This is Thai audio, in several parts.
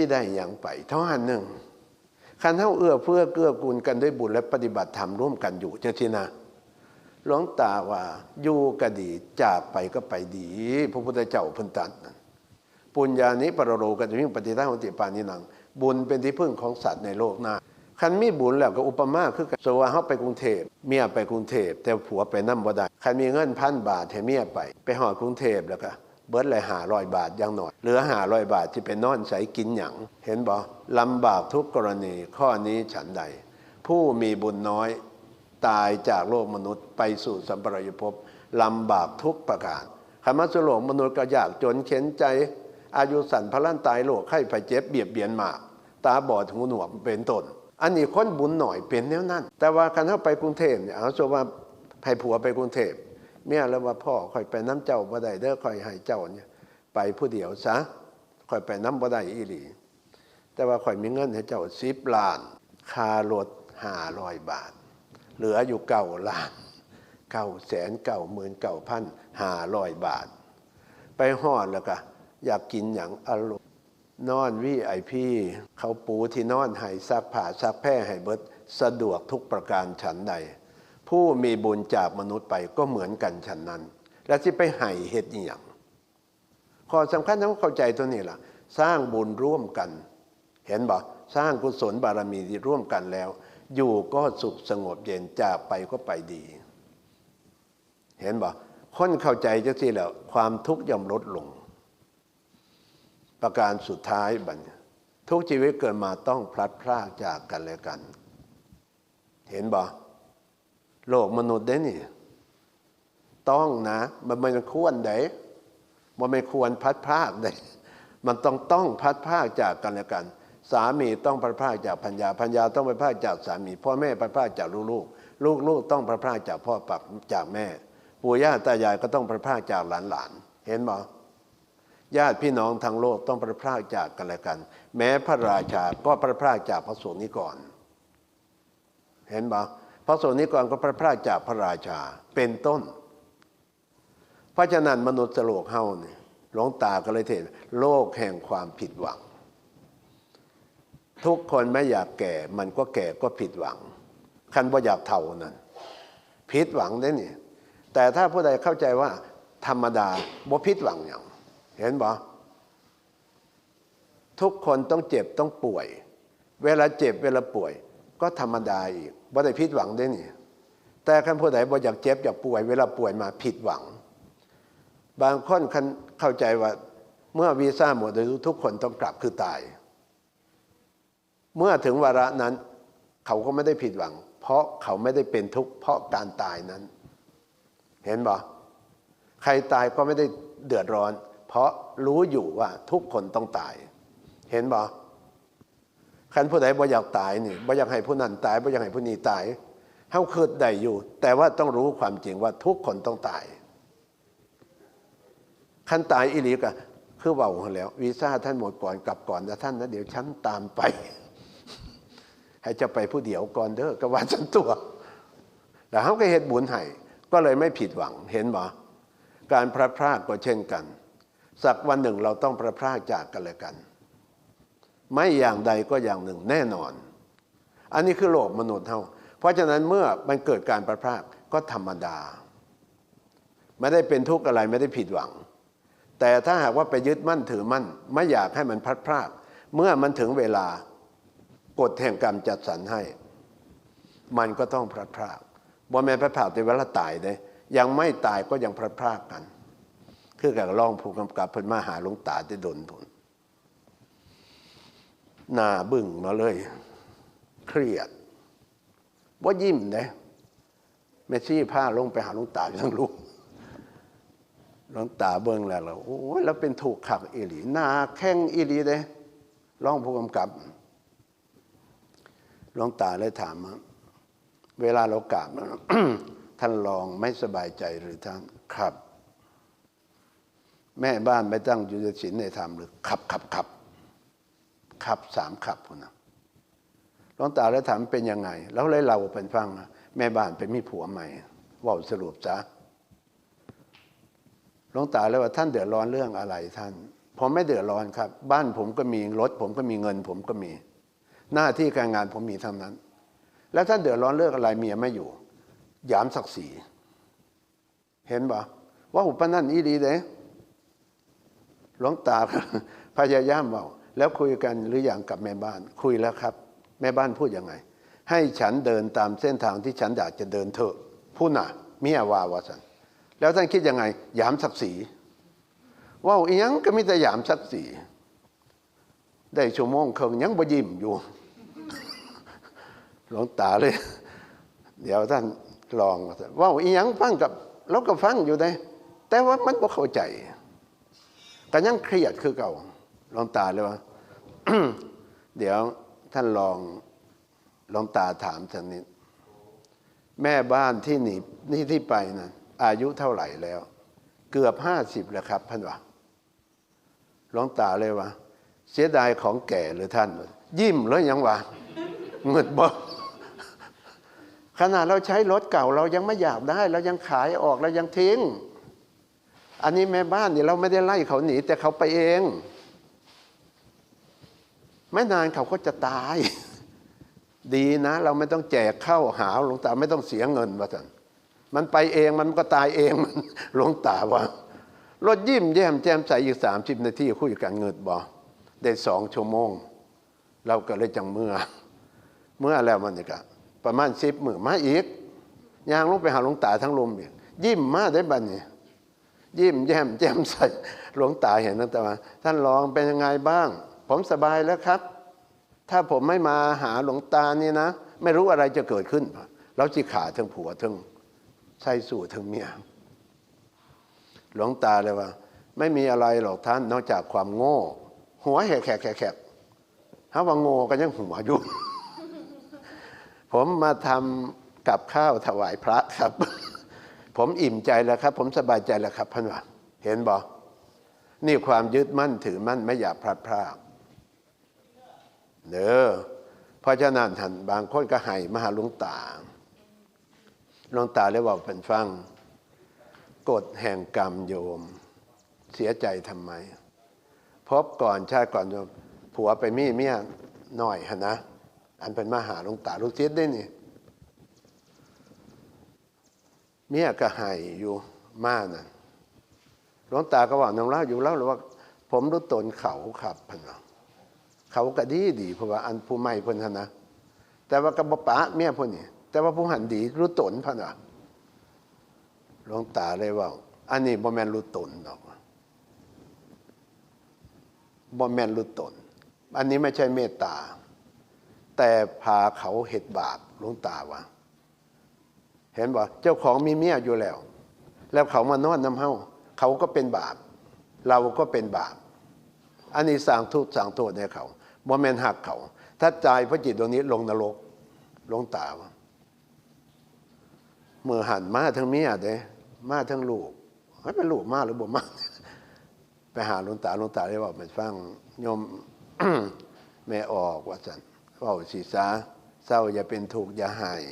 ที่ได้อย่างไปเท่าหันหนึ่งคันเท่าเอื้อเพื่อเกื้อกูลกันด้วยบุญและปฏิบัติธรรมร่วมกันอยู่เจ้าที่นะหลวงตาว่าอยู่ก็ดีจากไปก็ไปดี พระพุทธเจ้าพันตัดนั้นปุญญานิปรโรกันจะมิ่งปฏิทังติปานินัง บุญเป็นที่พึ่งของสัตว์ในโลกหน้าคันมีบุญแล้วก็อุปมาคือกันสว่าเฮาไปกรุงเทพเมียไปกรุงเทพแต่ผัวไปนำบ่ได้คันมีเงินพันบาทให้เมียไป ไปหอดกรุงเทพแล้วก็ เบิดเลยหาร้อยบาทย่างหน่อยเหลือหาร้อยบาทที่เป็นนอนใสกินหยังเห็นบ่ลำบากทุกกรณีข้อนี้ฉันใด ผู้มีบุญน้อยตายจากโลกมนุษย์ไปสู่สัมปรายภพลำบากทุกประการคำว่าสุโลกมนุษย์ก็ยากจนเข็นใจ อายุสั่นพลันตายโรคไข้ไฟเจ็บเบียดเบียนมาก ตาบอดหูหนวกเป็นต้นอันนี้คนบุญหน่อยเป็นแนวนั้น แต่ว่าคันเข้าไปกรุงเทพเนี่ยเอาสมมุติว่าให้ผัวไปกรุงเทพ เมียแล้วว่าพ่อคอยไปน้ำเจ้าบ่ได้เด้อคอยให้เจ้าเนี่ยไปผู้เดียวซะคอยไปน้ำบ่ได้อีหลี แต่ว่าคอยมีเงินให้เจ้าสิบล้านคารถห้าร้อยบาท เหลืออยู่เก้าล้านเก้าแสนเก้าหมื่นเก้าพันห้าร้อยบาท ไปหอดแล้วก็อยากกินอย่างอร่อยนอนวิไอพีเขาปูที่นอนให้ซักผ้าซักแพร่ให้เบิดสะดวกทุกประการฉันใด ผู้มีบุญจากมนุษย์ไปก็เหมือนกันฉันนั้น และที่ไปให้เหตุอหย่างข้อสำคัญต้องเข้าใจตัวนี้ล่ะ สร้างบุญร่วมกัน เห็นบ่สร้างกุศลบารมีร่วมกันแล้ว อยู่ก็สุขสงบเย็นจากไปก็ไปดี เห็นบ่คนเข้าใจจังซี่แล้ว ความทุกข์ย่อมลดลง ประการสุดท้ายบัดนทุกชีวิตเกิดมาต้องพลัดพรากจากกันและกัน เห็นบ่ โลกมนุษย์ได้นี่ ต้องนะ มันไม่ควรได้มันไม่ควรพัดพรากได้มันต้องต้องพัดพรากจากกันและกัน สามีต้องพัดพรากจากพัญญาพัญญาต้องพัดพรากจากสามี พ่อแม่พัดพรากจากลูกๆลูกลูกต้องพัดพรากจากพ่อปักจากแม่ ปู่ย่าตายายก็ต้องพัดพรากจากหลานหลานๆเห็นบ่ญาติพี่น้องทางโลกต้องพระพรากจากกันและกัน แม้พระราชาก็พระพรากจากพระสงฆ์นิกรเห็นปะ ระสนิกรก็พระพราจากพระราชาเป็นต้น เพราะฉะนั้นมนุษย์โลกเฮาเนี่ยหลวงตาก็เลยเทศน์โลกแห่งความผิดหวัง ทุกคนไม่อยากแก่ มันก็แก่ก็ผิดหวัง คันว่าอยากเท่านั้นผิดหวังได้นี่แต่ถ้าผู้ใดเข้าใจว่า ธรรมดาบ่ผิดหวังอย่างเห็นบ่ทุกคนต้องเจ็บต้องป่วย เวลาเจ็บเวลาป่วย ก็ธรรมดาอีกบ่ได้ผิดหวังได้นี่ แต่คันผู้ใดบ่อยากเจ็บอยากป่วย เวลาป่วยมาผิดหวัง บางคนคันเข้าใจว่าเมื่อวีซ่าหมดอายุทุกคนต้องกลับคือตาย เมื่อถึงวาระนั้น เขาก็ไม่ได้ผิดหวัง เพราะเขาไม่ได้เป็นทุกข์เพราะการตายนั้น เห็นบ่ใครตายก็ไม่ได้เดือดร้อน เพราะรู้อยู่ว่าทุกคนต้องตาย เห็นบ่ คันผู้ใดบ่อยากตายนี่บ่อยากให้ผู้นั้นตายบ่อยากให้ผู้นี้ตายเฮาคิดได้อยู่ แต่ว่าต้องรู้ความจริงว่าทุกคนต้องตายคันตายอีหลีก็คือเว้าแล้ว วีซ่าท่านหมดก่อนกลับก่อนนะท่านนะเดี๋ยวฉันตามไป ให้จะไปผู้เดียวก่อนเด้อก็ว่าฉันตัวแล้วเขาก็เฮ็ดบุญให้ก็เลยไม่ผิดหวังเห็นบ่การพระพรากก็เช่นกัน สักวันหนึ่งเราต้องพระพรากจากกันและกัน ไม่อย่างใดก็อย่างหนึ่งแน่นอน อันนี้คือโลกมนุษย์เท่า เพราะฉะนั้นเมื่อมันเกิดการพระพรากก็ธรรมดา ไม่ได้เป็นทุกข์อะไรไม่ได้ผิดหวัง แต่ถ้าหากว่าไปยึดมั่นถือมั่น ไม่อยากให้มันพลัดพรากเมื่อมันถึงเวลากฎแห่งกรรมจัดสรรให้ มันก็ต้องพลัดพรากบ่แม่พลัดพราต่เวลาตายเด้ยังไม่ตายก็ยังพลัดพรากกัน คือกับรองผู้กำกับเพิ่นมาหาหลวงตาได้ดนผล หน้าบึ้งมาเลย เครียดว่ายิ้มเด้แม่ชี้ผ้าลงไปหาลวงตาอยู่ทั้งลูกลวงตาเบิ่งแล้วเราโอ้ยแล้วเป็นถูกขักอีหลีหน้าแข้งอีหลีเด้รองผู้กำกับลวงตาเลยถามเวลาเรากราบท่านรองไม่สบายใจหรือท่านครับ แม่บ้านไม่ตั้งยู่ในศีลในธรรมหรือขับขับขับ ขับสามขับพุ่นะหลวงตาเลยถามเป็นยังไง แล้วเลยเราเป็นฟังนะแม่บ้านไปมีผัวใหม่ว่าสรุปจ้ะหลวงตาเลยว่าท่านเดือดร้อนเรื่องอะไรท่าน ผมไม่เดือดร้อนครับ บ้านผมก็มีรถ ผมก็มีเงิน ผมก็มี หน้าที่การงานผมมีทั้งนั้น แล้วท่านเดือดร้อนเรื่องอะไรเมียไม่อยู่หยามศักดิ์ศรีเห็นปะว่าอุปนั่นอีดีเด้หลวงตาพยายามเบา แล้วคุยกันหรืออย่างกับแม่บ้าน คุยแล้วครับ แม่บ้านพูดยังไง ให้ฉันเดินตามเส้นทางที่ฉันอยากจะเดินเถอะพูดน่ะเมียวาวาสันแล้วท่านคิดยังไงหยามศักดิ์ศรีว่าวอีหยังก็มีแต่หยามศักดิ์ศรีได้ชั่วโมงครึ่งยังบยิ้มอยู่หลวงตาเลย เดี๋ยวท่านลองว่าวอีหยังฟังกับเราก็ฟังอยู่ได้แต่ว่ามันบ่เข้าใจก็ยังเครียดคือเก่า ลวงตาเลยว่าเดี๋ยวท่านลองลวงตาถามท่านนิดแม่บ้านที่หนีนี่ที่ไปนะอายุเท่าไหร่แล้ว เกือบห้าสิบแล้วครับท่านว่าหลวงตาเลยว่าเสียดายของแก่หรือท่าน ยิ้มแล้วยังว่าเงิดบ่ขนาดเราใช้รถเก่าเรายังไม่อยากได้ เรายังขายออกเรายังทิ้ง อันนี้แม่บ้านเนี่ยเราไม่ได้ไล่เขาหนีแต่เขาไปเอง ไม่นานเขาก็จะตาย ดีนะ เราไม่ต้องแจกเข้าหาหลวงตาไม่ต้องเสียเงินว่าสันมันไปเองมันก็ตายเองมันหลวงตาว่ารถยิ้มแย้มแจ่มใสอีกสามสิบนาทีคุยกันเงินบ่ได้สองชั่วโมง เราก็เลยจังเมื่อ เมื่อแล้วมันก็ประมาณสิบหมื่นมาอีกยางลงไปหาหลวงตาทั้งลมอีกยิ้มมาได้บัดนี้ยิ้มแย้มแจ่มใสหลวงตาเห็นตั้งแต่ว่าท่านรองเป็นยังไงบ้าง ผมสบายแล้วครับ ถ้าผมไม่มาหาหลวงตาเนี่ยนะ ไม่รู้อะไรจะเกิดขึ้นเราจิขาทั้งผัวทั้งใส่สู่ทั้งเมียหลวงตาเลยว่า ไม่มีอะไรหรอกท่านนอกจากความโง่ หัวแขกแขกแขกถ้าว่าโง่ก็ยังหัวอยู่ ผมมาทำกับข้าวถวายพระครับ ผมอิ่มใจแล้วครับ ผมสบายใจแล้วครับพันว่าเห็นบอนี่ความยึดมั่นถือมั่นไม่อยากพลัดพราก เด้อเพราะฉะนั้นท่านบางคนก็ให้มหาหลวงตาหลวงตาเลยบอกเป็นฟังกฎแห่งกรรมโยม เสียใจทำไม พบก่อนชาติก่อนโยมผัวไปมีเมียหน่อยฮะนะ อันเป็นมหาหลวงตาลูกศิษย์ได้นี่เมียก็ให้อยู่มานั่นหลวงตาก็ว่าน้องเล่าอยู่เล่าหรือว่า ผมรู้ตนเขาครับพันว่า เขาก็ดีดีเพราะว่าอันผู้ไม่เพิ่นนะแต่ว่ากระบปะเมียพวกนี้แต่ว่าผู้หันดีรู้ตนพันว่าหลวงตาเลยว่า อันนี้บ่แม่นรู้ตนดอกบ่แม่นรู้ตน อันนี้ไม่ใช่เมตตา แต่พาเขาเหตุบาปหลวงตาว่า เห็นบ่เจ้าของมีเมียอยู่แล้ว แล้วเขามานอนน้ำเฮาเขาก็เป็นบาป เราก็เป็นบาป อันนี้สั่งทุกสั่งโทษให้เขา บ่แม่นหักเขา ถ้าใจพระจิตตรงนี้ลงนรก ลงตาเมื่อหันมาทั้งเมียเด้มาทั้งลูกให้เป็นลูกมาหรือบ่มาไปหาหลวงตาหลวงตาได้บอกมันฟังโยมแม่ออกว่าสันเว่าสีสาเศร้าอย่าเป็นทุกอย่าหาย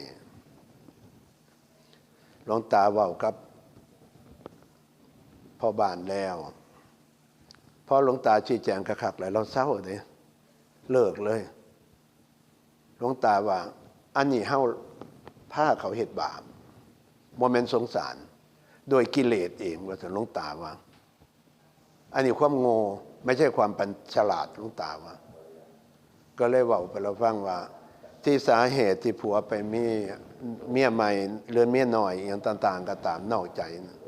หลวงตาเว่ากับพ่อบ้านแล้วพ่อหลวงตาชี้แจงกระคักเลยเราเศร้าเลย เลิกเลยหลวงตาว่า อันนี้เฮาผ้าเขาเหตุบาปโมเมนสงสาร โดยกิเลสเองว่าแต่หลวงตาว่า อันนี้ความโง่ไม่ใช่ความปัญฉลาดหลวงตาว่า ก็เลยว่าไปเราฟังว่า ที่สาเหตุที่ผัวไปมีเมียใหม่หรือนเมียน้อยอย่างต่าง ๆ ก็ตามนอกใจนะ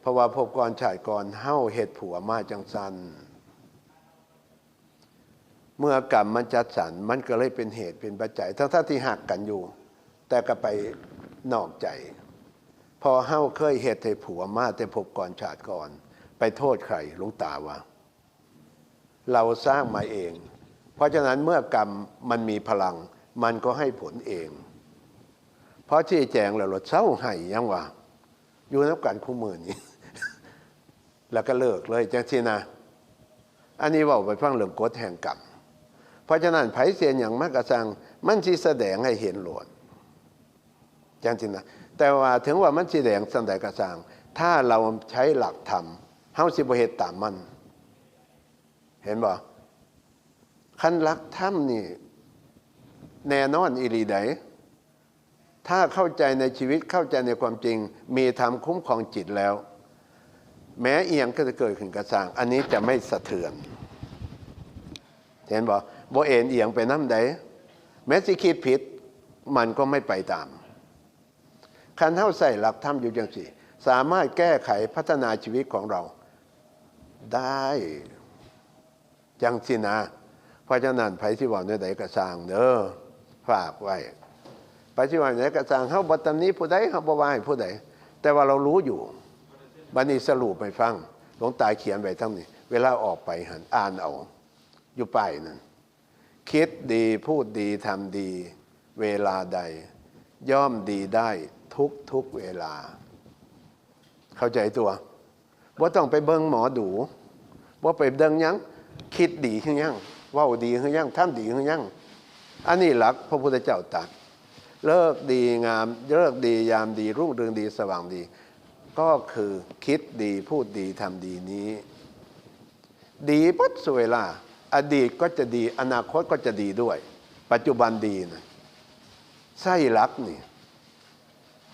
เพราะว่าพบก่อนชายก่อนเฮ้าเหตุผัวมาจังสัน เมื่อกรรมมันจัดสรรมันก็เลยเป็นเหตุเป็นปัจจัย ทั้งที่หักกันอยู่ แต่ก็ไปนอกใจ พอเฮ้าเคยเหตุให้ผัวมาแต่พบก่อนชาติก่อน ไปโทษใครลุงตาว่า เราสร้างมาเอง เพราะฉะนั้นเมื่อกรรมมันมีพลัง มันก็ให้ผลเอง เพราะที่แจงแล้วรถเศร้าไห้ยังว่าอยู่นับกันคู่มือนี้ แล้วก็เลิกเลยจังที่นะ อันนี้ว่าไปฟังเรื่องกฎแห่งกรรม เพราะฉะนั้นไผเสียนอย่างมากกระสังมันที่แสดงให้เห็นหลดจังที่นะแต่ว่าถึงว่ามันสีแดงสันใดกระสังถ้าเราใช้หลักธรรมเฮาสิบเหตุตามมัน เห็นบ่คันรักถ้ำนี่ แน่นอนอีหลีไดถ้าเข้าใจในชีวิตเข้าใจในความจริง มีธรรมคุ้มครองจิตแล้ว แม้เอียงก็จะเกิดขึ้นกระสาง อันนี้จะไม่สะเทือน เห็นบ่ บ่เอ็นเอียงไปน้ำใดแม้สิคิดผิด มันก็ไม่ไปตามคันเท่าใส่หลักธรรมอยู่จังสิสามารถแก้ไขพัฒนาชีวิตของเรา ได้จังสินะเพราะฉะนั้นไผที่ว่าในใดกระสางเด้อฝากไว้ไผที่ว่าในกระสางเฮาบ่ตำหนี้ผู้ใดเฮาบ่ว่าให้ผู้ใดแต่ว่าเรารู้อยู่บัดนี้สรุปไปฟังหลวงตาเขียนไว้ทั้งนี้ เวลาออกไปหันอ่านเอา อยู่ป้ายนั่น คิดดีพูดดีทำดี เวลาใด ย่อมดีได้ทุกทุกเวลา เข้าใจตัวว่าต้องไปเบิ่งหมอดูว่าไปเดิงยังคิดดีขึ้นยังว่าดีขึ้นยังทำดีขึ้นยังอันนี้หลักพระพุทธเจ้าตรัสเลิกดีงามเลิกดียามดีรุ่งเรืองดีสว่างดี ก็คือคิดดีพูดดีทำดีนี้ ดีปั๊บสเวลา อดีตก็จะดี อนาคตก็จะดีด้วย ปัจจุบันดีนะไส้รักนี่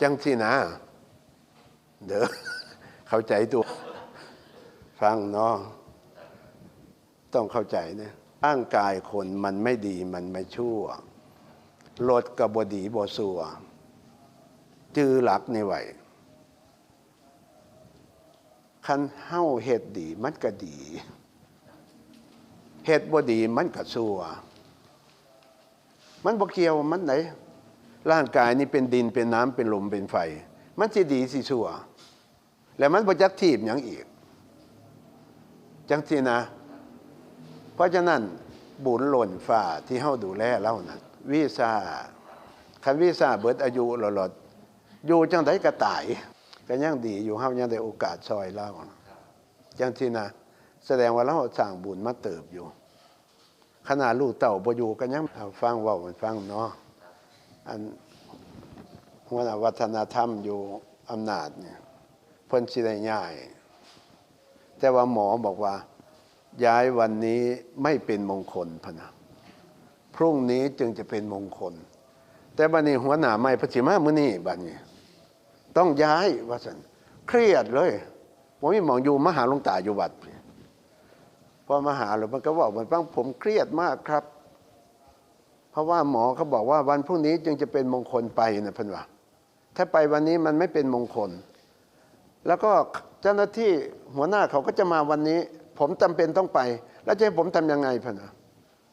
จังสินะ เด้อเข้าใจตัว ฟังเนาะต้องเข้าใจนะร่างกายคนมันไม่ดีมันไม่ชั่วรถกับบดีบสัว จือหลักในไหวคันเฮ้าเฮ็ดดีมันก็ดี เฮ็ดบ่ดีมันก็สัวมันบ่เกี่ยวมันไหน ร่างกายนี่เป็นดินเป็นน้ำเป็นลมเป็นไฟ มันสิดีสิสัวแล้วมันบ่จักทีบหยังอีก จังสินะ เพราะฉะนั้นบุญหล่นฝ่าที่เฮาดูแลเล่านั้นวีซ่าคันวีซ่าเบิดอายุหลอดอยู่จังไดก็ตายก็ยังดีอยู่เฮายังได้โอกาสซอยเล่าจังสินะ แสดงว่าเราสร้างบุญมาเติบอยู่ ขนาดลูกเต่าบอยู่ก็ยังฟังว้ามันฟังเนาะอันหัวหน้าวัฒนธรรมอยู่อำนาจเนี่ยเพิ่นสิได้ย้าย แต่ว่าหมอบอกว่า ย้ายวันนี้ไม่เป็นมงคลพะนะพรุ่งนี้จึงจะเป็นมงคล แต่บัดนี้หัวหน้าไม่พระสิมามื้อนี้บัดนี้ ต้องย้ายว่าซั่นเครียดเลยผมมีหมองอยู่มหาลงตาอยู่วัด พอมาหาหลวงมันก็บอกเหมือนฟังผมเครียดมากครับ เพราะว่าหมอเขาบอกว่าวันพรุ่งนี้จึงจะเป็นมงคลไปนะพิ่นว่าถ้าไปวันนี้มันไม่เป็นมงคล แล้วก็เจ้าหน้าที่หัวหน้าเขาก็จะมาวันนี้ ผมจำเป็นต้องไป แล้วจะให้ผมทำยังไงพะนวะ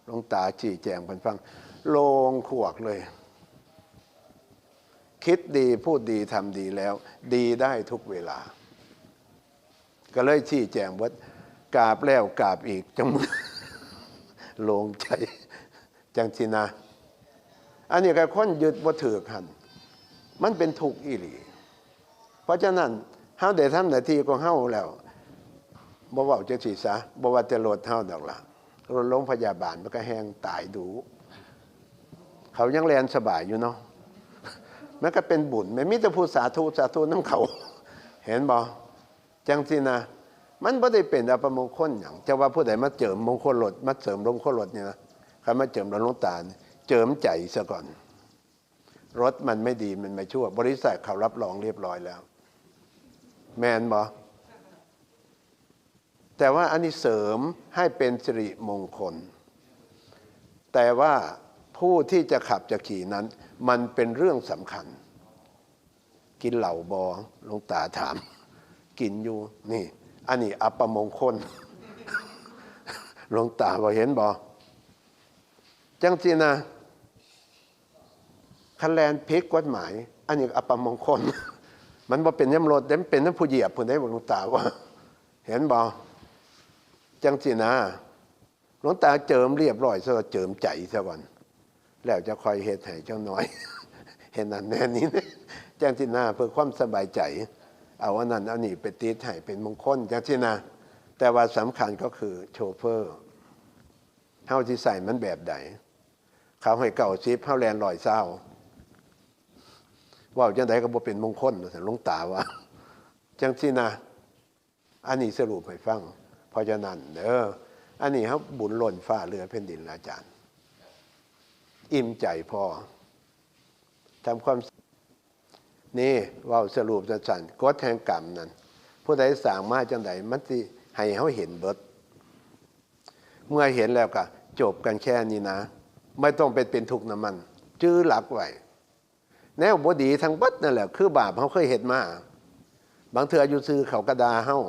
หลวงตาชี้แจงพิ่นฟังโลงขวกเลย คิดดีพูดดีทำดีแล้ว ดีได้ทุกเวลา ก็เลยชี้แจงว่า กราบแล้วกราบอีกจังโลงใจ จังสินะ อันนี้ก็คนยึดบ่ถือกันมันเป็นถูกข์อีหลี เพราะฉะนั้นเฮาได้ทำหน้าที่ของเฮาแล้วบ่เว้าจังซี่ซะบ่ว่าจะโลดเฮาดอกละรถโรงพยาบาลมันก็แห้งตายดู เขายังแลนสบายอยู่เนาะมันก็เป็นบุญไม่มีแต่พูดสาธุสาธุน้ำเขา เห็นบ่จังสินะ มันบ่ได้เป็นอัปมงคลอย่างจะว่าผู้ใดมาเจิมมงคลรถมาเสริมมงคลรถเนี่ยนะคำมาเจิมรถลงตาเจิมใจซะก่อน รถมันไม่ดีมันไม่ชั่ว บริษัทเขารับรองเรียบร้อยแล้ว แมนบอแต่ว่าอันนี้เสริมให้เป็นสิริมงคล แต่ว่าผู้ที่จะขับจะขี่นั้น มันเป็นเรื่องสำคัญ กินเหล่าบอลงตาถาม กินอยู่นี่ อันนี้อัปมงคลหลวงตาบอเห็นบอจังสินะคันแลนพิกกฎหมาย อันนี้อัปมงคล มันบ่เป็นน้ำรถเต็มเป็นน้ำผู้เหยียบผู้ได้หลวงตาว่า เห็นบ่จังสินะหลวงตาเจิมเรียบร้อยซะเจิมใจซะก่อนแล้วจะคอยเฮ็ดให้เจ้าน้อย เห็นนั่นแน่นี้จังสินะเพื่อความสบายใจ เอาอันนั้นเอานี่ไปติดให้เป็นมงคลจังสินะแต่ว่าสำคัญก็คือโชเฟอร์เฮาที่ใส่มันแบบใดเขาให้เก่าซิปเฮาแลนลอยเศร้าว่าจังไดก็บ่เป็นมงคลแต่หลวงตาว่าจังสินะอันนี้สรุปให้ฟังเพราะฉะนั้นเด้ออันนี้เขาบุญหล่นฟ้าเรือแผ่นดินอาจารย์ อิ่มใจพอทำความ นี่เว่าสรุปสั้นๆกฎแห่งกรรมนั้น ผู้ใดสร้างมาจังใดมันสิให้เขาเห็นเบิด เมื่อเห็นแล้วก็จบกันแค่นี้นะ ไม่ต้องไปเป็นทุกข์น้ำมัน จื้อหลักไว้แนวบดีทั้งเบัดนั่นแหละ คือบาปเขาเคยเห็นมา บางเถื่ออยู่ซื้อเขากระดาเฮา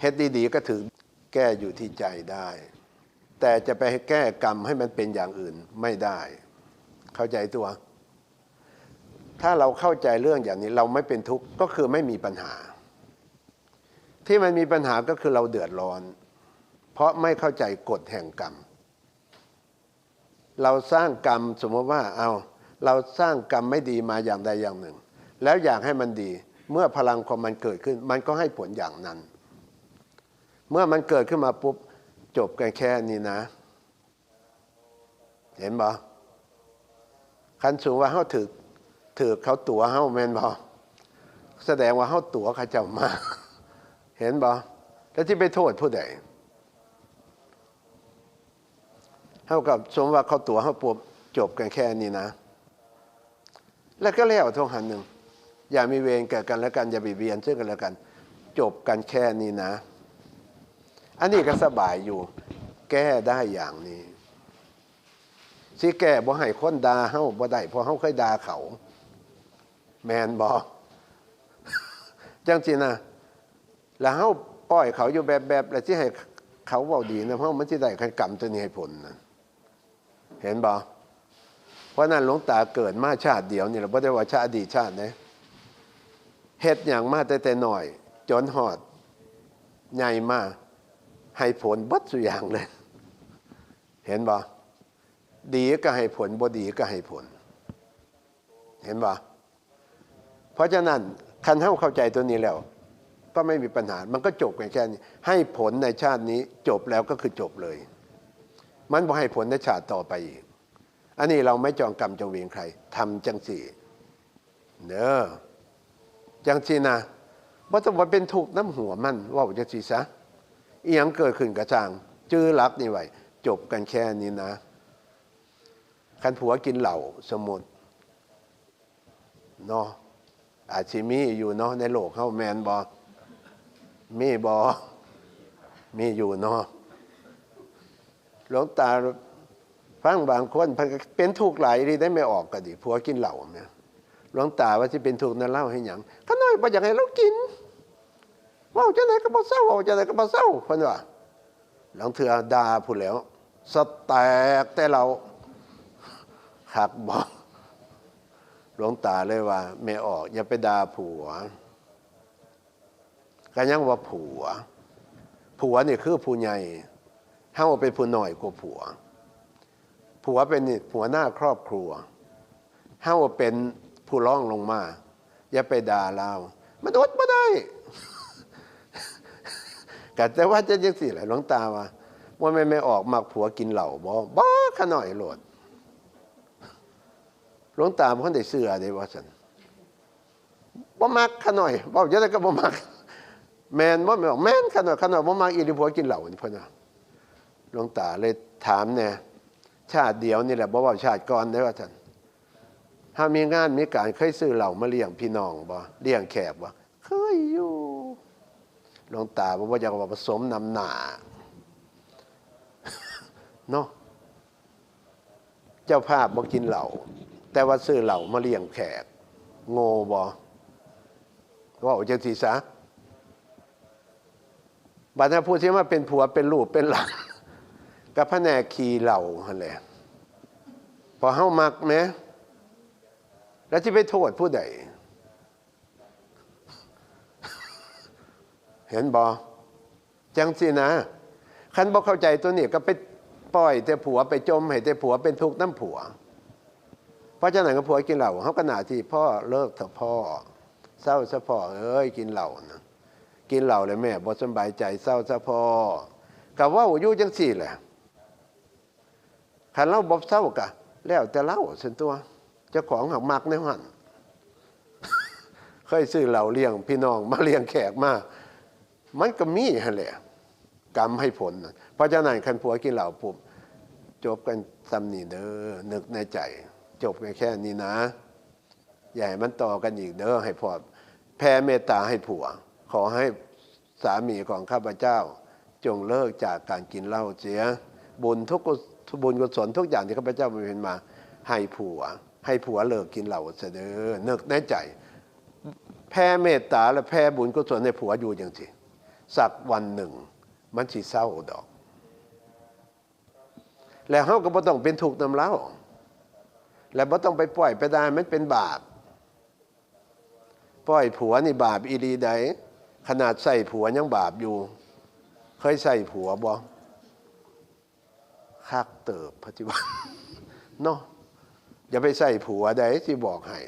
เฮ็ดดีๆก็ถือแก้อยู่ที่ใจได้ แต่จะไปแก้กรรมให้มันเป็นอย่างอื่นไม่ได้ เข้าใจตัว ถ้าเราเข้าใจเรื่องอย่างนี้เราไม่เป็นทุกข์ก็คือไม่มีปัญหา ที่มันมีปัญหาก็คือเราเดือดร้อน เพราะไม่เข้าใจกฎแห่งกรรม เราสร้างกรรมสมมติว่าเอาเราสร้างกรรมไม่ดีมาอย่างใดอย่างหนึ่ง แล้วอยากให้มันดี เมื่อพลังของมันเกิดขึ้น มันก็ให้ผลอย่างนั้น เมื่อมันเกิดขึ้นมาปุ๊บจบกันแค่นี้นะ เห็นบ่คันสูงว่าเขาถือ ถือเขาตั๋วเขาแมนบ่แสดงว่าเขาตั๋วเขาเจ้ามา เห็นบ่แล้วที่ไปโทษผู้ใดเท่ากับสมว่าเขาตั๋วเขาปวบจบกันแค่นี้นะ แล้วก็แล้วทงหันหนึ่ง อย่ามีเวรแก่กันและกันอย่าบีบเบียนซึ่งกันและกัน จบกันแค่นี้นะ อันนี้ก็สบายอยู่ แก้ได้อย่างนี้สิแก้บ่ให้คนด่าเฮ้าบ่ได้เพราะเฮ้าเคยด่าเขา แมนบ่จังสินะแล้วเฮาปล่อยเขาอยู่แบบแบบแล้วสิให้เขาเว้าดีนะเพราะมันสิได้คันกรรมตัวนี้ให้ผลนะเห็นบ่เพราะนั้นหลวงตาเกิดมาชาติเดียวนี่แหละบ่ได้ว่าชาติอดีตชาตินะเฮ็ดอย่างมาแต่แต่หน่อย จนหอดใหญ่มากให้ผลบัดสุอย่างเลย เห็นบ่ดีก็ให้ผลบ่ดีก็ให้ผล เห็นบ่ เพราะฉะนั้นคันเฮาเข้าใจตัวนี้แล้ว ก็ไม่มีปัญหา มันก็จบกันแค่นี้ ให้ผลในชาตินี้จบแล้วก็คือจบเลย มันบ่ให้ผลในชาติต่อไปอีก อันนี้เราไม่จองกรรมจองเวรใครทำจังสี่เด้อจังสี่นะบ่ต้องว่าเป็นถูกน้ำหัวมันว่าจังสี่ซะอีหยังเกิดขึ้นกระจ่าง จื้อรักนี่ไว้จบกันแค่นี้นะคันผัวกินเหล้าสมมติเนาะ อาจสิมีอยู่เนาะในโลกเฮาแมนบอมีบอมีอยู่เนาะหลวงตาฟังบางคนเป็นทุกหลายที่ได้ไม่ออกก็ดีผัวกินเหล้าเนี่ยหลวงตาว่าสิเป็นทุกนั้นเล่าให้หยังก็น้อยบ่อยากให้เรากินว้าจังไดก็บ่เศร้าว้าจังไดก็บ่เศร้าเพิ่นว่าหลังเถื่อดาผู้แล้ว สแตกแต่เราหักบอก หลวงตาเลยว่าไม่ออกอย่าไปด่าผัวก็ยังว่าผัว ผัวนี่คือผู้ใหญ่เฮาเป็นผู้น้อยกว่าผัว ผัวเป็นผัวหน้าครอบครัวเฮาเป็นผู้ร้องลงมา อย่าไปด่าเรามันอดไม่ได้กัแต่ว่าจะยังสิแหละหลวงตาว่าว่าไม่ไม่ออกมักผัวกินเหล่าบ่บ่ขน่อยโหลด หลวงตาเพิ่นได้เสื้อได้ว่าซั่นบ่มักขน่อยเว้าจังได๋ก็บ่มัก แมนบ่แม่นบอกแมนขน่อยขน่อยบ่มักอีหลีผัวกินเหล้านี่เพิ่นว่าหลวงตาเลยถามแน่ชาติเดียวนี่แหละบ่เว้าชาติก่อนได้ว่าซั่นถ้ามีงานมีการเคยซื้อเหล้ามาเลี้ยงพี่น้องบ่เลี้ยงแขกบ่เคยอยู่หลวงตาบ่ว่าอยากว่าผสมนำหน้าเนาะเจ้าภาพบ่กินเหล้า แต่ว่าซื้อเหล้ามาเลี้ยงแขก โง่บ่ว่าจังสีซะบัดนี้พูดที่ว่าเป็นผัวเป็นลูกเป็นหลานกับพระแนกขี่เหล่าหั่นแหละพอเฮามักไหมแล้วที่ไปโทษผู้ใดเห็นบ่จังสินะคันบ่เข้าใจตัวนี้ก็ไปปล่อยแต่ผัวไปจมให้แต่ผัวเป็นทุกข์น้ำผัว ราะฉะนั้นก็ผัวกินเหล้าเขาก็หนาที่พ่อเลิกเถอะพ่อ เศร้าซะพ่อเอ้ยกินเหล้านะกินเหล้าเลยแม่บ่สบายใจเศร้าซะพ่อกับว่าอยู่จังสี่แหละคันเราบ่เศร้ากะ แล้วแต่เล่าส่วนตัวเจ้าของหักมักในหันเคยซื้อเหล้าเลี้ยงพี่น้องมาเลี้ยงแขกมามันก็มีหั่นแหละกรรมให้ผลน่ะเพราะฉะนั้นคันผัวกินเหล้าปุ๊บจบกันซ้ำนี่เด้อนึกในใจ จบกันแค่นี้นะ อย่าให้มันต่อกันอีกเด้อให้พอแผ่เมตตาให้ผัว ขอให้สามีของข้าพเจ้า จงเลิกจากการกินเหล้าเสีย บุญทุกบุญกุศลทุกอย่างที่ข้าพเจ้าบำเพ็ญมา ให้ผัว ให้ผัวเลิกกินเหล้าเสียเด้อนึกในใจ แผ่เมตตาและแผ่บุญกุศลในผัวอยู่อย่างสิสักวันหนึ่ง มันสิเศร้าดอก แล้วเขาก็บ่ต้องเป็นถูกข์นำเล่า แล้วบ่ต้องไปปล่อยไปได้มันเป็นบาปปล่อยผัวนี่บาปอีรีใดขนาดใส่ผัวยังบาปอยู่ เคยใส่ผัวบ่คักเติบปัจจุบันเนาะอย่าไปใส่ผัวใดที่บอกให้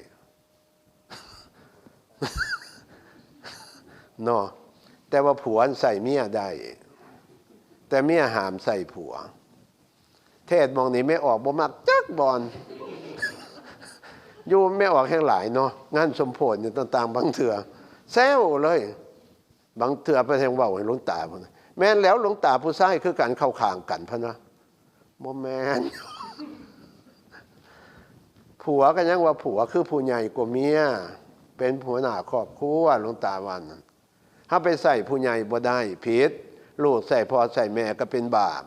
เนาะแต่ว่าผัวใส่เมียได้แต่เมียหามใส่ผัว เทศมองนี้ไม่ออกบ่มักจักบอลอยู่ไม่ออกแห่งหลายเนาะงานสมโพธิอยู่ต่างๆบางเถื่อแซวเลย บางเถื่อไปแทงเว่าให้หลวงตาพุ่นแม่นแล้วหลวงตาผู้ชายคือการเข้าข้างกันพะนะบ่แม่นผัวก็ยังว่าผัวคือผู้ใหญ่กว่าเมียเป็นผัวหน้าครอบครัวหลวงตาวันนั้นถ้าไปใส่ผู้ใหญ่บ่ได้ผิดลูกใส่พ่อใส่แม่ก็เป็นบาป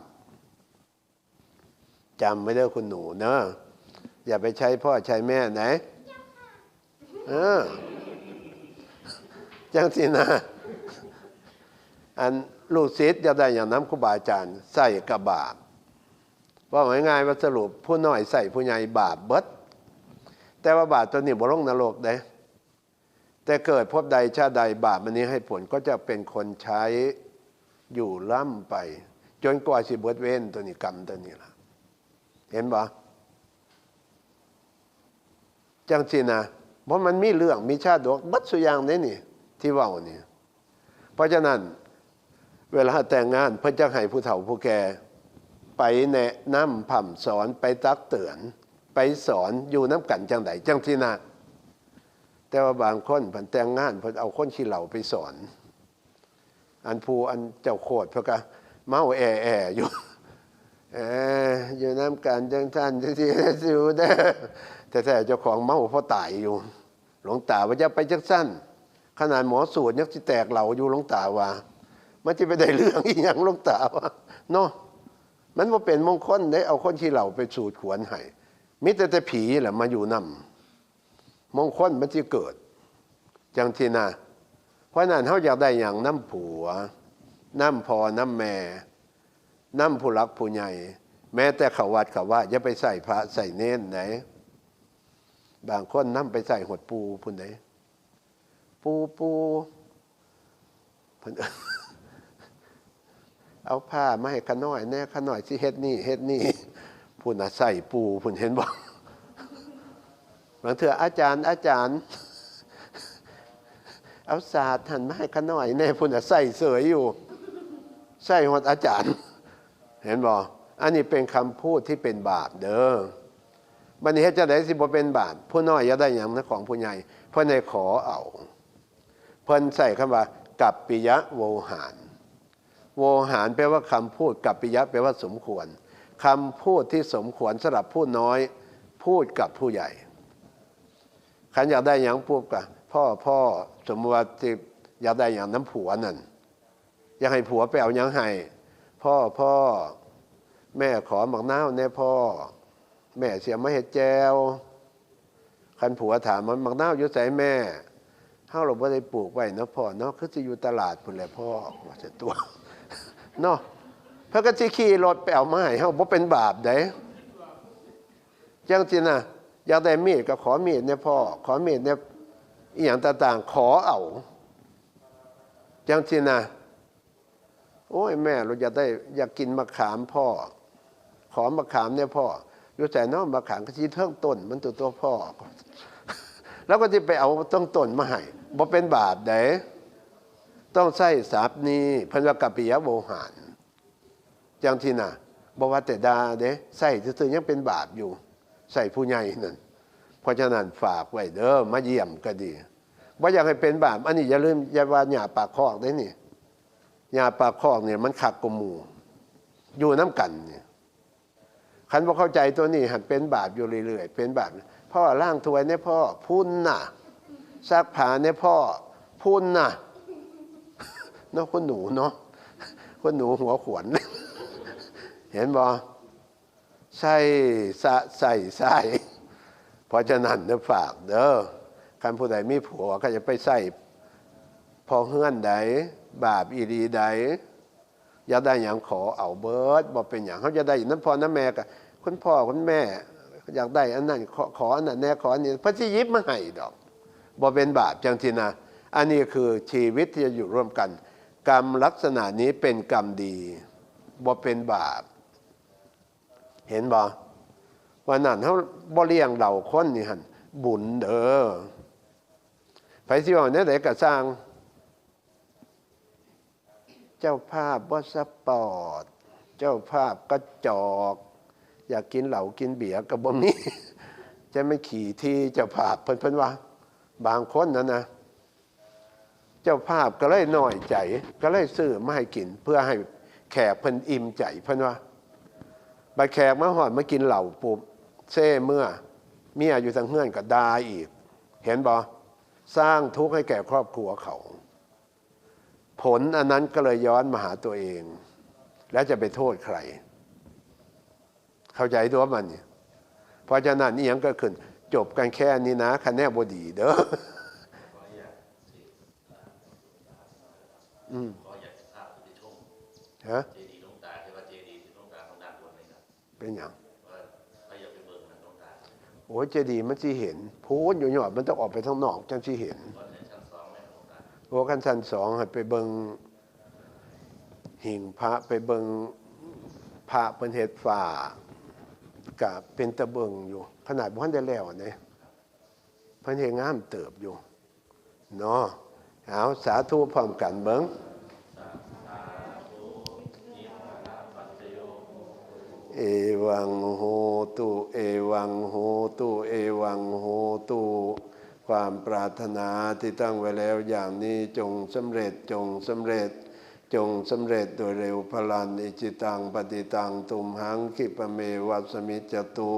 จำไม่ได้คุณหนูเนอะอย่าไปใช้พ่อใช้แม่ไหนเออจังสินะอันลูกศิษย์จะได้อย่างน้ำครูบาอาจารย์ใส่กับบาปว่าง่ายๆว่าสรุปผู้น้อยใส่ผู้ใหญ่บาปเบิด แต่ว่าบาปตัวนี้บ่ลงนรกเด้แต่เกิดพบใดชาติใดบาปมันนี้ให้ผลก็จะเป็นคนใช้อยู่ล่ำไป จนกว่าสิเบิดเว้นตัวนี้กรรมตัวนี้ล่ะ เห็นบ่จังสินะเพราะมันมีเรื่องมีชาติดอกบัดสุอยางนี่นี่ ที่เว่านี่เพราะฉะนั้น เวลาแต่งงานเพื่อจะให้ผู้เฒ่าผู้แก่ไปแนะนำผ่ำสอนไปตักเตือน ไปสอนอยู่น้ำกันจังไดจังสินะแต่ว่าบางคนผันแต่งงานเพิ่นเอาคนขี้เหล่าไปสอน อันผู้อันเจ้าโคตรเพื่อก็เมาแอแออยู่ อออยู่น้ำกันจังท่านที่ที่สิวเด้อแต่แต่เจ้าของเมาเพราะตายอยู่ หลวงตาว่าจะไปจักสั้นขนาดหมอสูตรยังสิแตกเหล่าอยู่หลวงตาว่า มันจะไปได้เรื่องอีหยังหลวงตาว่าเนาะมันว่าเป็นมงคลได้เอาคนที่เหล่าไปสูตรขวนให้มิแต่แต่ผีแหละมาอยู่นำมงคลมันจะเกิด จังทีนะเพราะนั้นเขาอยากได้อย่างน้ำผัว น้ำพอน้ำแม่ น้ำผู้รักผู้ใหญ่ แม้แต่เขาวัดเขาว่าอย่าไปใส่พระใส่เน้นไหน บางคนน้ำไปใส่หดปูพุ่นไหนปูปูเพิ่นเอาผ้ามาให้ขน้อยแน่ขน้อยสิเฮ็ดนี่เฮ็ดนี่พุ่นนะใส่ปูพุ่นเห็นบ่บางเถื่ออาจารย์อาจารย์ เอาศาสตร์หันมาให้ขน้อยแน่พุ่นนะใส่เสยอยู่ ใส่หดอาจารย์ เห็นบ่อันนี้เป็นคำพูดที่เป็นบาปเด้อบันนี้เฮ็ดจะได้สิบ่เป็นบาปผู้น้อยอย่าได้หยังนของผู้ใหญ่เพิ่นให้ขอเอา เพิ่นใส่คำว่า กัปปิยะโวหาร โวหารแปลว่าคำพูดกัปปิยะแปลว่าสมควรคำพูดที่สมควรสำหรับผู้น้อย พูดกับผู้ใหญ่ขันอยากได้อย่างปุ๊บกะพ่อพ่อสมมติว่าอยากได้อย่างน้ำผัวนั่นอยากให้ผัวไปเอาอย่างให้ พ่อพ่อ แม่ขอหมักน้าวแน่พ่อ แม่เสียมาเห็ดแจวขันผัวถามมันหมักน้าวอยู่ใส่แม่เฮาเราไม่ได้ปลูกไว้นะพ่อเนาะคือจะอยู่ตลาดพุ่นแหละพ่อว่าจะตัวเนาะเพื่อก็จะขี่รถไปเอามาให้เฮาบ่เป็นบาปเด้จังสินะอยากได้มีดก็ขอมีดเนี่ยพ่อ ขอมีดเนี่ยอหย่างต่างๆ ขอเอาจังสินะ โอ้ยแม่เราอยากได้อยากกินมะขามพ่อ ขอมะขามเนี่ยพ่ออยู่แต่น้องมะขามก็ชี้เทิงต้นมันตัวตัวพ่อ แล้วก็จะไปเอาต้นต้นมาให้บ่เป็นบาปเด้ต้องใส่สาบนี้เพันวกัปปิยะโวหารจังที่น่ะบว่าแต่ดาเด้ใส่ซื่อยังเป็นบาปอยู่ ใส่ผู้ใหญ่นั่นเพราะฉะนั้นฝากไว้เด้อมาเยี่ยมก็ดีว่าอยากให้เป็นบาปอันนี้อย่าลืมอย่าว่าหยาปากคอกได้นี่ ยาปลาคอกเนี่ยมันขักกมูอยู่น้ำกันเนี่ยคันพอเข้าใจตัวนี้หันเป็นบาปอยู่เรื่อยๆเป็นบาปพ่อล่างถวยเนี่ยพ่อพุ่นน่ะซักผ้าเนี่ยพ่อพุ่นน่ะเนาะคนหนูเนาะคนหนูหัวขวนเห็นบ่ใส่สะใส่ใส่เพราะฉะนั้นเด้อฝากเด้อคันผู้ใดมีผัวก็จะไปใส่พอเฮื่อนใด บาปอีรีใดอยากได้อย่างขอเอาเบิร์ดบอกเป็นอย่างเขาจะได้น้ำพ่อน้ำแม่กับคุณพ่อคุณแม่ อยากได้อันนั้นขอขออันนั้นแน่ขออันนี้พระที่ยิบมาให้ดอกบ่เป็นบาปจังทีนะอันนี้คือชีวิตที่จะอยู่ร่วมกัน กรรมลักษณะนี้เป็นกรรมดีบ่เป็นบาป เห็นบ่วันนั้นเขาบ่เลี้ยงเราคนนี่หันบุญเด้อไปสิว่าเนี่ยไหนก็สร้าง เจ้าภาพว่าสปอร์ต เจ้าภาพก็จอก อยากกินเหลากินเบียร์กับบ่มีจะไม่ขี่ที่เจ้าภาพเพิ่นเพิ่นว่า บางคนนะนะ เจ้าภาพก็เลยหน้อยใจ ก็เลยซื้อมาให้กิน เพื่อให้แขกเพิ่นอิ่มใจเพิ่นว่าบาแขกมาหอดมากินเหล้าปุ๊บเซ่เมื่อเมียอยู่ทางเฮื่อนก็ดาอีก เห็นบ่สร้างทุกข์ให้แก่ครอบครัวเขา ผลอันนั้นก็เลยย้อนมาหาตัวเอง แล้วจะไปโทษใคร เข้าใจตัวมันเนี่ยเพราะฉะนั้นนี่ยังก็ขึ้น จบกันแค่นี้นะคะแนนบดีเด้ออืมก็อยากจะทราบคุณผู้ชมฮะเจดีย์หลวงตาที่ว่าเจดีย์ที่หลวงตาของด้านบนนี่ครับเป็นอย่างว่าถ้าอยากไปเบิ่งนะหลวงตาโอ้ยเจดีย์มันสิเห็นพูนอยู่หยอดมันต้องออกไปทางนอกจังสิเห็น หลวงตาโอ้กันสันสองให้ไปเบิงหิ่งพระไปเบิงพระเป็นเห็ดฝ่ากับเป็นตะเบิงอยู่ ขนาดบ้านได้แล้วเนี่ยพิ่นเฮดงามเติบอยู่เนาะเอาสาธุพร้อมกันเบิงเอวังโหตุเอวังโหตุเอวังโห ความปรารถนาที่ตั้งไว้แล้วอย่างนี้จงสำเร็จจงสำเร็จ จงสำเร็จโดยเร็วพลันอิจิตังปฏิตังตุมหังคิปเมวัสมิจจตุ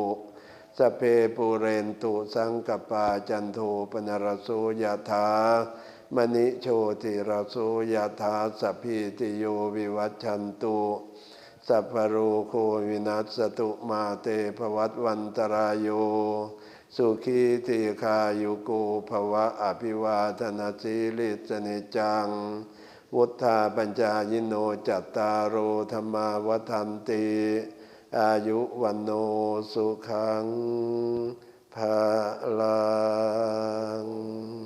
สเพปูเรนตุสังกปาจันโทปนรสโสยถามณิโชติรสโสยถาสพพิติโยวิวัชชันตุสัพพโรโควินัสสตุมาเตภวัตวันตรายโย สุขีติคายุโกภวะอภิวาทนาสิลิสนจัง วุธาปัญจายิโนจัตตารโอธรรมาวทันติ อายุวันโนสุขังภาลัง